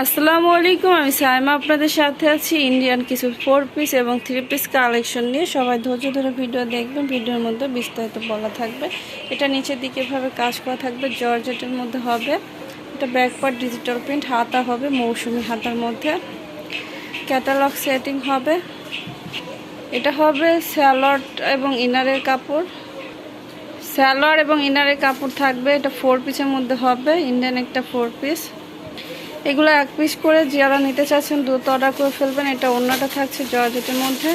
আসসালামু আলাইকুম, আমি সাইমা আপনাদের সাথে আছি। ইন্ডিয়ান কিছু ফোর পিস এবং থ্রি পিস কালেকশন নিয়ে। সবাই ধৈর্য ধরে ভিডিও দেখবেন, ভিডিওর মধ্যে বিস্তারিত বলা থাকবে। এটা নিচের দিকে এভাবে কাজ করা থাকবে, জর্জেটের মধ্যে হবে। এটা ব্যাকপার্ট ডিজিটাল প্রিন্ট হাতা হবে, মৌসুমি হাতার মধ্যে। ক্যাটালগ সেটিং হবে। এটা হবে স্যালড এবং ইনারের কাপড়। স্যালোয়ার এবং ইনারের কাপড় থাকবে, এটা ফোর পিসের মধ্যে হবে। ইন্ডিয়ান একটা ফোর পিস এগুলো এক পিস করে যারা নিতে চাচ্ছেন দ্রুত অর্ডার করে ফেলবেন। এটা অন্যটা থাকছে জর্জেটের মধ্যে।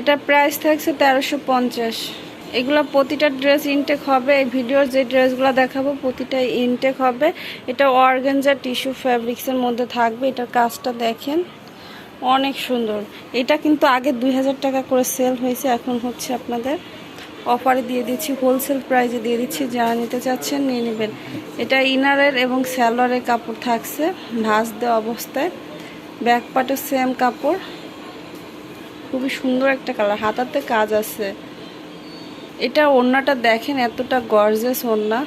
এটা প্রাইস থাকছে তেরোশো পঞ্চাশ। এগুলো প্রতিটা ড্রেস ইনটেক হবে। এই ভিডিওর যে ড্রেসগুলো দেখাবো প্রতিটাই ইনটেক হবে। এটা অর্গেঞ্জা টিস্যু ফ্যাব্রিক্সের মধ্যে থাকবে। এটার কাজটা দেখেন। অনেক সুন্দর। এটা কিন্তু আগে দুই হাজার টাকা করে সেল হয়েছে, এখন হচ্ছে আপনাদের অফারে দিয়ে দিচ্ছি হোলসেল প্রাইসে দিয়ে দিচ্ছি যারা নিতে চাচ্ছেন নিয়ে নেবেন। এটা ইনারের এবং স্যালোয়ারের কাপড় থাকছে, ভাঁজ দেওয়া অবস্থায়। ব্যাক পার্টের সেম কাপড়। খুবই সুন্দর একটা কালার হাতাতে কাজ আছে। এটা ওড়নাটা দেখেন, এতটা গর্জেস ওড়না।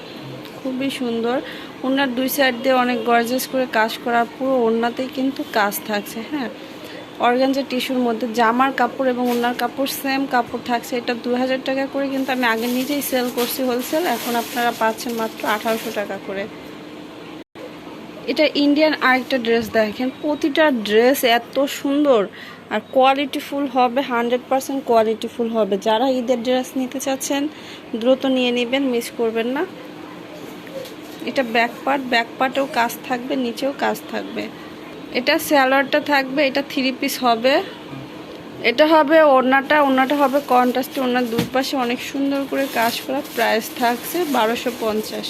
খুবই সুন্দর। ওড়নার দুই সাইড দিয়ে অনেক গর্জেস করে কাজ করার পুরো ওড়নাতেই কিন্তু কাজ থাকছে হ্যাঁ। অর্গানজা টিস্যুর মধ্যে জামার কাপড় এবং ওনার কাপড় সেম কাপড় থাকছে। এটা দু হাজার টাকা করে কিন্তু আমি আগে নিজেই সেল করছি হোলসেল, এখন আপনারা পাচ্ছেন মাত্র আঠারোশো টাকা করে। এটা ইন্ডিয়ান আরেকটা ড্রেস দেখেন, প্রতিটা ড্রেস এত সুন্দর আর কোয়ালিটিফুল হবে, হান্ড্রেড পারসেন্ট কোয়ালিটিফুল হবে। যারা ঈদের ড্রেস নিতে চাচ্ছেন, দ্রুত নিয়ে নেবেন, মিস করবেন না। এটা ব্যাক পার্ট ব্যাক পার্টেও কাজ থাকবে, নিচেও কাজ থাকবে। এটা স্যালোয়ারটা থাকবে, এটা থ্রি পিস হবে। এটা হবে ওড়নাটা ওড়নাটা হবে কন্ট্রাস্টে ওড়নার দুই পাশে অনেক সুন্দর করে কাজ করা প্রাইস থাকছে বারোশো পঞ্চাশ।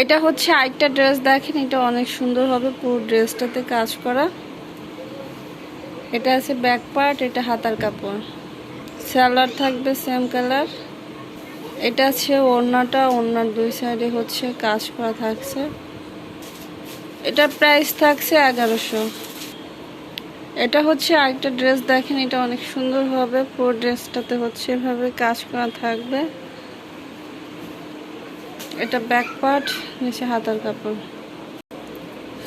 এটা হচ্ছে আরেকটা ড্রেস দেখেন এটা অনেক সুন্দর হবে পুরো ড্রেসটাতে কাজ করা। এটা আছে ব্যাক পার্ট এটা হাতার কাপড়। স্যালোয়ার থাকবে সেম কালার এটা আছে ওড়নাটা, ওড়নার দুই সাইডে হচ্ছে কাজ করা থাকছে। এটা প্রাইস থাকছে এগারোশো। এটা হচ্ছে আরেকটা ড্রেস দেখেন এটা অনেক সুন্দর হবে। পুরো ড্রেসটাতে হচ্ছে এভাবে কাজ করা থাকবে। এটা ব্যাক পার্ট নিচে হাতার কাপড়।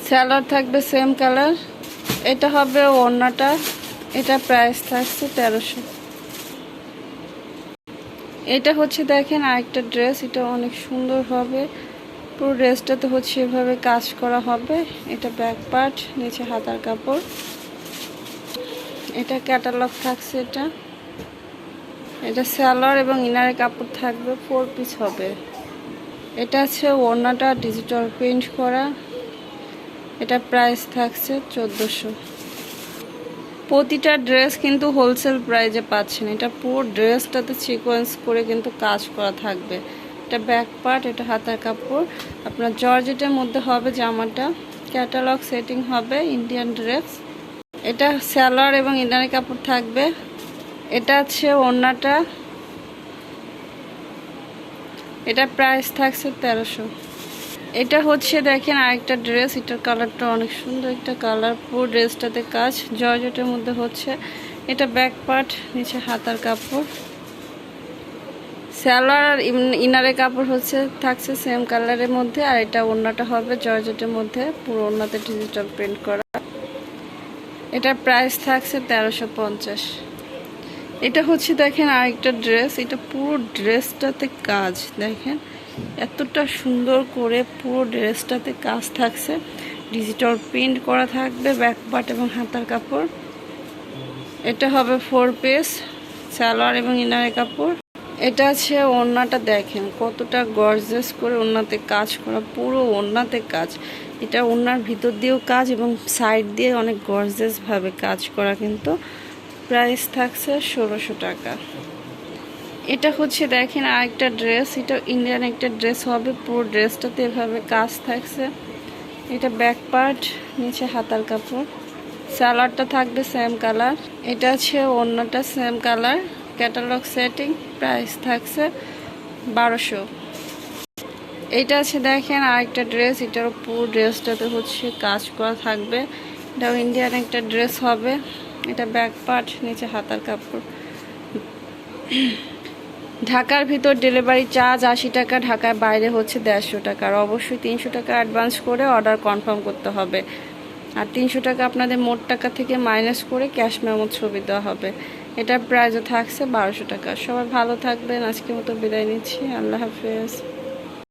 স্যালার থাকবে সেম কালার এটা হবে ওড়নাটা। এটা প্রাইস থাকছে তেরোশো। এটা হচ্ছে দেখেন আরেকটা ড্রেস এটা অনেক সুন্দর হবে। পুরো ড্রেসটাতে হচ্ছে এভাবে কাজ করা হবে। এটা ব্যাক পার্ট নিচে হাতার কাপড়। এটা ক্যাটালগ থাকছে এটা। এটা স্যালোয়ার এবং ইনারের কাপড় থাকবে ফোর পিস হবে। এটা আছে ওড়নাটা ডিজিটাল প্রিন্ট করা। এটা প্রাইস থাকছে চোদ্দোশো। প্রতিটা ড্রেস কিন্তু হোলসেল প্রাইজে পাচ্ছেন। এটা পুরো ড্রেসটাতে সিকোয়েন্স করে কিন্তু কাজ করা থাকবে। এটা ব্যাক পার্ট, এটা হাতার কাপড়। আপনার জর্জেটের মধ্যে হবে জামাটা। ক্যাটালগ সেটিং হবে ইন্ডিয়ান ড্রেস এটা স্যালোয়ার এবং ইনারের কাপড় থাকবে। এটা আছে ওড়নাটা। এটা প্রাইস থাকছে তেরোশো। এটা হচ্ছে দেখেন আরেকটা ড্রেস এটার কালারটা অনেক সুন্দর, একটা কালার পুরো ড্রেসটাতে কাজ জর্জেটের মধ্যে হচ্ছে, এটা ব্যাক পার্ট নিচে হাতার কাপড়। স্যালোয়ার আর ইনারের কাপড় হচ্ছে, থাকছে সেম কালারের মধ্যে, আর এটা ওড়নাটা হবে জর্জেটের মধ্যে, পুরো ওড়নাতে ডিজিটাল প্রিন্ট করা। এটার প্রাইস থাকছে তেরোশো পঞ্চাশ। এটা হচ্ছে দেখেন আরেকটা ড্রেস এটা পুরো ড্রেসটাতে কাজ, দেখেন। এতটা সুন্দর করে পুরো ড্রেসটাতে কাজ থাকছে। ডিজিটাল প্রিন্ট করা থাকবে ব্যাক পার্ট এবং হাতার কাপড়। এটা হবে ফোর পিস সালোয়ার এবং ইনারের কাপড়। এটা আছে ওড়নাটা দেখেন, কতটা গর্জেস করে ওড়নাতে কাজ করা, পুরো ওড়নাতে কাজ। এটা ওড়নার ভিতর দিয়েও কাজ এবং সাইড দিয়ে অনেক গর্জেসভাবে কাজ করা কিন্তু। প্রাইস থাকছে ষোলোশো টাকা। এটা হচ্ছে দেখেন আরেকটা ড্রেস এটা ইন্ডিয়ান একটা ড্রেস হবে, পুরো ড্রেসটাতে এভাবে কাজ থাকছে। এটা ব্যাক পার্ট নিচে হাতার কাপড়। সালোয়ারটা থাকবে সেম কালার এটা আছে অন্যটা same colour catalogue setting price থাকছে বারোশো। এটা আছে দেখেন, আরেকটা ড্রেস এটার পুরো ড্রেসটাতে হচ্ছে কাজ করা থাকবে। এটাও ইন্ডিয়ান একটা ড্রেস হবে। এটা ব্যাক পার্ট নিচে হাতার কাপড়। ঢাকার ভিতর ডেলিভারি চার্জ আশি টাকা, ঢাকার বাইরে হচ্ছে দেড়শো টাকা। আর অবশ্যই তিনশো টাকা অ্যাডভান্স করে অর্ডার কনফার্ম করতে হবে। আর তিনশো টাকা আপনাদের মোট টাকা থেকে মাইনাস করে ক্যাশ মেমো ছবি দেওয়া হবে। এটার প্রাইজও থাকছে বারোশো টাকা। সবাই ভালো থাকবেন। আজকে মতো বিদায় নিচ্ছি। আল্লাহ হাফেজ।